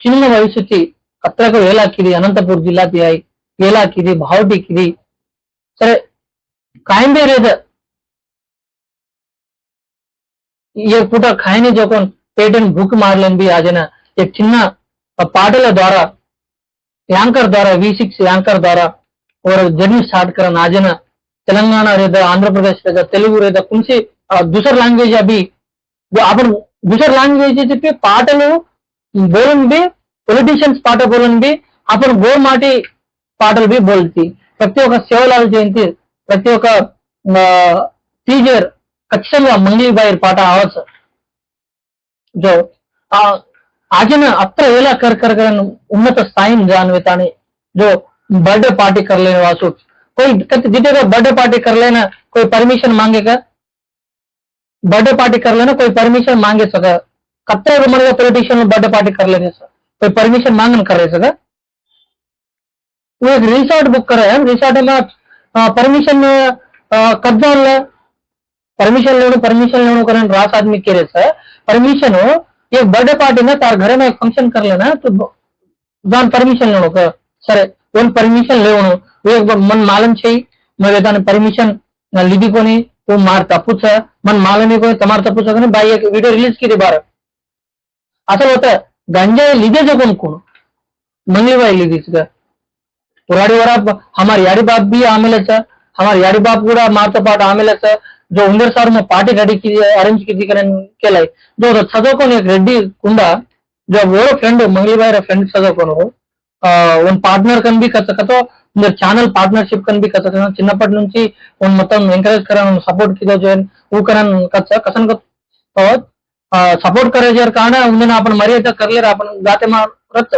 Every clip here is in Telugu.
ಚಿನ್ನ ವಹಿಸುತ್ತಿ ಕತ್ರಕ ವೇಲಾಕಿದೆ ಅನಂತಪುರ ಜಿಲ್ಲಾ ತಿಯಾಯಿ ವೇಲಾಕಿದೆ ಬಾವುಟಿಕ್ಕಿದೆ ಸರಿ ಕಾಯಿಂಬೇರೇದ ये पूटा खाने जो पेटेंट बुक मारलन भी आज एक చిన్న పాటల ద్వారా యాంకర్ ద్వారా వి సిక్స్ యాంకర్ ద్వారా और जर्नी स्टार्ट करन आज तेलंगाना रेदा आंध्र प्रदेश रेदा తెలుగు रेदा कुंसी दूसर लैंग्वेज अभी वो अपन दूसर लैंग्वेज చెప్పి పాటలు बोलन भी పొలిటీషియన్స్ పాట बोलन भी आपण గోర్ మాటి పాటలు भी बोलती ప్రతి ఒక్క శివలాల జయంతి ప్రతి ఒక్క టీచర్ ఖచ్చితంగా మంగళీబాయి పాట ఆవచ్చు जो आ- आज ना अत्र वेला कर कर कर उन्नत स्थाई जानवे ताने जो बर्थडे पार्टी कर लेने वासु कोई कत- जिते का बर्थडे पार्टी कर लेना कोई परमिशन मांगेगा बर्थडे पार्टी कर लेना कोई परमिशन मांगे सका कब रूमर का पॉलिटिशियन बर्थडे पार्टी कर लेंगे सर कोई परमिशन मांगन कर रहे सर वो एक रिसोर्ट बुक कर रहे हैं। रिसोर्ट में परमिशन कब्जा परमिशन लेनो परमिशन लेनो कर, रास आदमी के रहे सर परमिशन हो, एक बर्थडे पार्टी ना तार घर में एक फ़ंक्शन कर लेना तो जान परमिशन लेनो कर सर वन परमिशन लेवनो वो मन मालूम छे मैं दाने परमिशन लीधी को नहीं, वो मार तपू मन मालूम को तमार तपू छे भाई, एक वीडियो रिलीज़ करी बार। અસલ હોતા गांजा लीजे थे कौन कौन मंगली भाई लीजिए इसका पुराड़ी वरा हमारे यारी बाप भी आमिल है सर हमारे यारी बाप पूरा मारता पाट आमिल है सर जो उंदर सर में पार्टी रेडी की अरेंज की थी करन के लाई जो सदो कौन एक रेड्डी कुंडा जो वो फ्रेंड मंगली भाई फ्रेंड सदो कौन हो उन पार्टनर कन भी कत कतो उन चैनल पार्टनरशिप कन भी कत చిన్నప్పటి నుంచి ఉన్ మొత్తం ఎంకరేజ్ కరన్ సపోర్ట్ కిదో జోన్ ఊ కరన్ కత కసన్ కత सपोर्ट करे जर कारण उन्हें आपण मर्यादा करले आपण जाते मा रत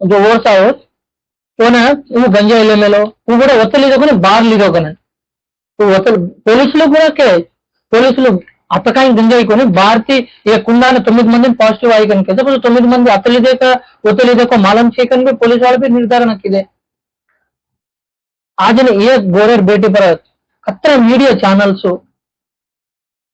जो ఓర్స్ ఆవోస్ పోన నువ్వు గంజా ఇల్లే మేలో నువ్వు కూడా ఒత్తిడి కొని బార్ లీదో కన నువ్వు ఒత్తిడి పోలీసులు కూడా కే పోలీసులు అత్తకాయ గంజాయి కొని బార్తి ఏ కుండాన తొమ్మిది మందిని పాజిటివ్ ఆయి కనుక చెప్పు తొమ్మిది మంది అత్తలిదేక ఒత్తిడిదేక మాలం చేయకని भी पुलिस वाले भी निर्धारण किए आज ने एक गोरेर बेटी पर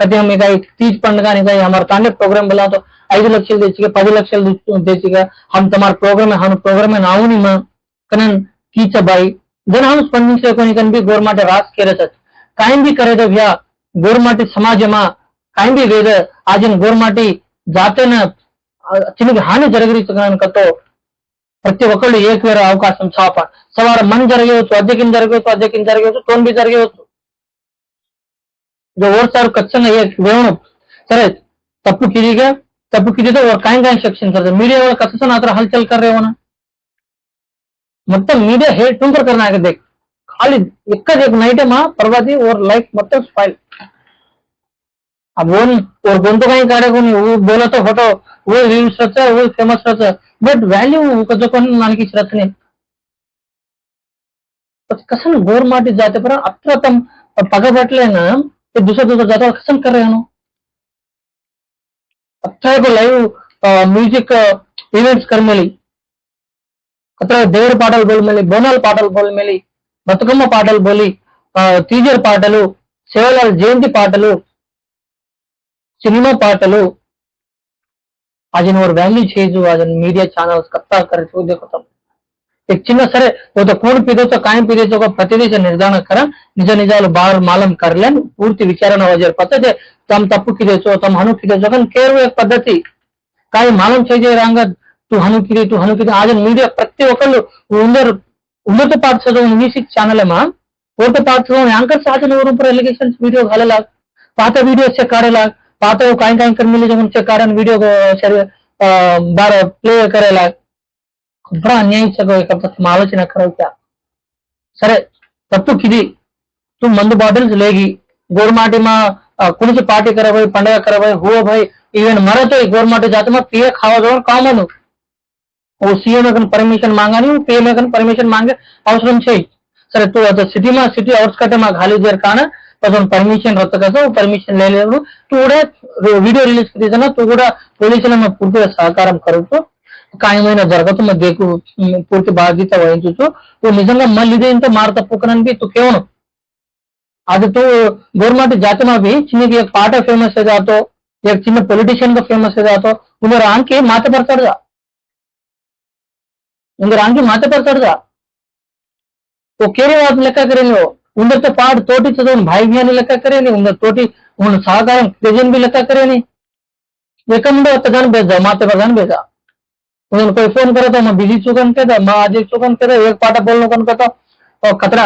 कटे पड़गा हमारे प्रोग्राम बोला तो ऐसी लक्षल पद लक्ष हम तुम्हारे प्रोग्राम हम प्रोग्राम ना कन की चाई जन हम स्पन्न भी गोर माटे रास के कहीं भी करे तो भैया गोर समाज में कहीं भी वेद, आज गोर माटी जाते हानि जरगरी तो कतो प्रति एक अवकाश चाप सवार मन जरगे अद्यकिन तो जरगे अद्यकिन तो जरगे तो भी जरगे तो जो और ఓర్సారు ఖచ్చితంగా దేవుడు సరే తప్పు కిదిగా तब किसी तो और कहीं कहीं सेक्शन करते मीडिया वाला कस से नात्र हलचल कर रहे हो ना मतलब मीडिया हेड तुम पर करना है देख खाली एक एक नाइट है माँ परवादी और लाइक मतलब फ़ाइल अब वो और बोन तो कहीं कार्य को नहीं वो बोला तो फ़ोटो वो रील सच है वो फ़ेमस सच है बट वैल्यू का जो कोनी नान की शरत नहीं कसन गोर माटी जाते पर अत्र तम पगबटले ना ये दूसरा दूसरा ज्यादा आकर्षण कर रहे हैं अच्छा है लाइव మ్యూజిక్ ఈవెంట్స్ కర్మేలి అతను దేవుడి పాటలు బోల్మేలి బోనాల పాటలు బోల్మేలి బతుకమ్మ పాటలు బోలి తీజర్ పాటలు శివలాల్ జయంతి పాటలు సినిమా పాటలు आज इन और वैल्यू चीज आज मीडिया चैनल्स कत्ता कर चौदह खत्म। एक సరే ఒక वो तो కాయం पीड़ितों ఒక पीड़ितों నిర్ధారణ కర निर्धारण నిజాలు निज మాలం बार मालूम कर लेन పద్ధతి తమ वजर पता తమ तप्पु कीदेचो కానీ हनु कीदेचो कन केरव एक పద్ధతి కాయ మాలం చేజేరాంగ తు హనుకిది తు హనుకిది ఆజ మీడియా ప్రతి ఒక్కళ్ళు ఉందరు ఉన్నత పాఠశాల చదువు మ్యూజిక్ ఛానలేమా ఉన్నత పాఠ చదువు యాంకర్ సాధన ఎవరు ఎలిగేషన్స్ వీడియో కాలేలా పాత వీడియో వచ్చే కాడేలా పాత కాయం కాయం కర్మిలి జగన్ చెక్కారని వీడియో బార ప్లే కరేలా शरीर बार प्ले करेला बड़ा अन्याय सगळं एका प्रथम आलोचना करावं त्या సరే తప్పు కిది तू मंद बॉटल्स लेगी गोरमाटी में कुणी पार्टी करा भाई पंडगा करा भाई हुआ भाई इवन मरा तो गोरमाटी जाते में पिए खावा जाऊन कॉमन वो सीएम कन परमिशन मांगा नहीं वो पीएम कन परमिशन मांगे అవసరం చేయి సరే तू आता सिटी में सिटी आउटस्कट में खाली देर కాన అతను పర్మిషన్ రద్దు కదా పర్మిషన్ లేదు తూ కూడా వీడియో రిలీజ్ చేసిన తూ కూడా పోలీసులను పూర్తిగా సహకారం కలుగుతూ కాయమైన జరగతున్న బేకు పూర్తి బాధ్యత వహించవచ్చు నువ్వు నిజంగా మళ్ళీ ఇదే ఇంత మారత పుక్కనని కేవలం అది తో गोरमेंट जाते में भी चिन्ह की एक पार्ट फ़ेमस है तो एक का फ़ेमस आंकी जा पड़ता उन्हें रान के माथे पर चढ़ तो केरे बात लेखा करेंगे तो पाठ तोटी तो भाई भी तोटी उन सहकार भी पर उन्होंने कोई फोन करा तो मैं बिजी चुकन कहता मैं आज एक चुकन कहता एक पाटा बोलने कौन कहता और खतरा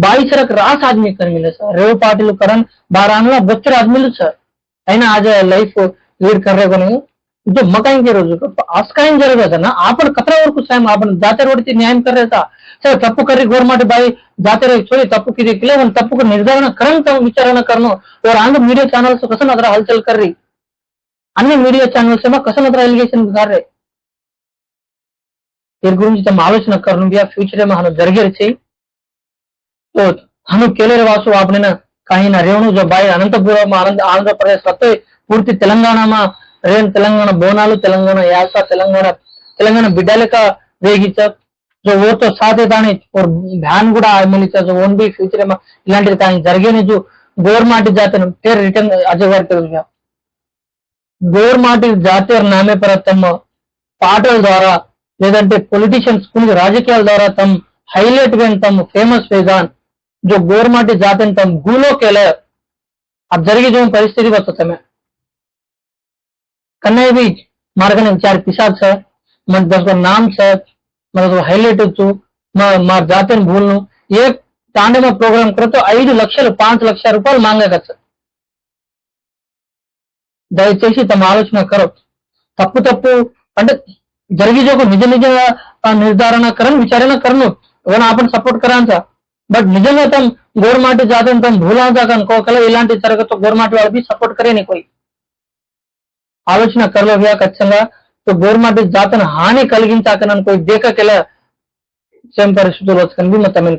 बाईस रख रास आदमी कर मिले सर रेव पाटील करण बारांगला बच्चर आदमी सर అయినా आज लाईफ लीड कर रहे कोणी जो मकाइन के रोज असं काही जरत ना आपण कचऱ्यावर कुसायम आपण जात्यावरती न्याय करायचा सर तप्पू करी गोरमाटी बाई जाते छोरी तप्पू किती केलं पण तप्पू को निर्धारण करण तम विचारणा करणं और आंध्र मीडिया चॅनल कसं नजर हलचल कर रही అన్ని మీడియా ఛానల్స్ ఏమో కసం నగర ఎలిగేషన్ గారే तेरे గురించి తమ ఆలోచన कर ఫ్యూచర్ ఏమో హను हम जरगेर छे तो हम केलेर वासु आपने ना कहीं ना रेवणु जो बाय अनंतपुर आनंद आंध्र प्रदेश తెలంగాణ బోనాలు తెలంగాణ యాస తెలంగాణ తెలంగాణ బిడ్డలక వేగించ జో ఓతో సాధ్యతని బ్యాన్ కూడా మిలిచ ఓన్ బి ఫ్యూచర్ ఏమో ఇలాంటిది కానీ జరిగేది చూ గోర్మాటి జాతర పేరు రిటర్న్ అజయ్ గారి తెలుగు గోర్మాటి జాతీయ నామే ప్రతమ్మ పాటల ద్వారా లేదంటే పొలిటీషియన్స్ కొన్ని రాజకీయాల ద్వారా తమ హైలైట్ గా తమ ఫేమస్ వేగాన్ जो गोरमाटी जाते तम गूलो केले अब जरिए जो परिस्थिति बता मैं कन्ने भी मार्गन विचार पिशाच है मन दस को नाम से मतलब హైలైట్ వచ్చు మా మా జాతిని భూలను ఏ తాండవ ప్రోగ్రామ్ కరతో ఐదు లక్షలు పాంచ్ లక్ష రూపాయలు మాంగా సార్ దయచేసి తమ ఆలోచన కరో తప్పు తప్పు అంటే जरगी जो निज निज निर्धारण कर विचारण कर सपोर्ट करा बट निजें तम गोरमाट जाते तम भूला इलां जरगत तो गोरमाट वाल भी सपोर्ट करें नहीं कोई। आलोचना कर लो भैया खचिंग तो गोरमाट जात हाँ कल कोई देख के चम परस्थित भी मैं तमें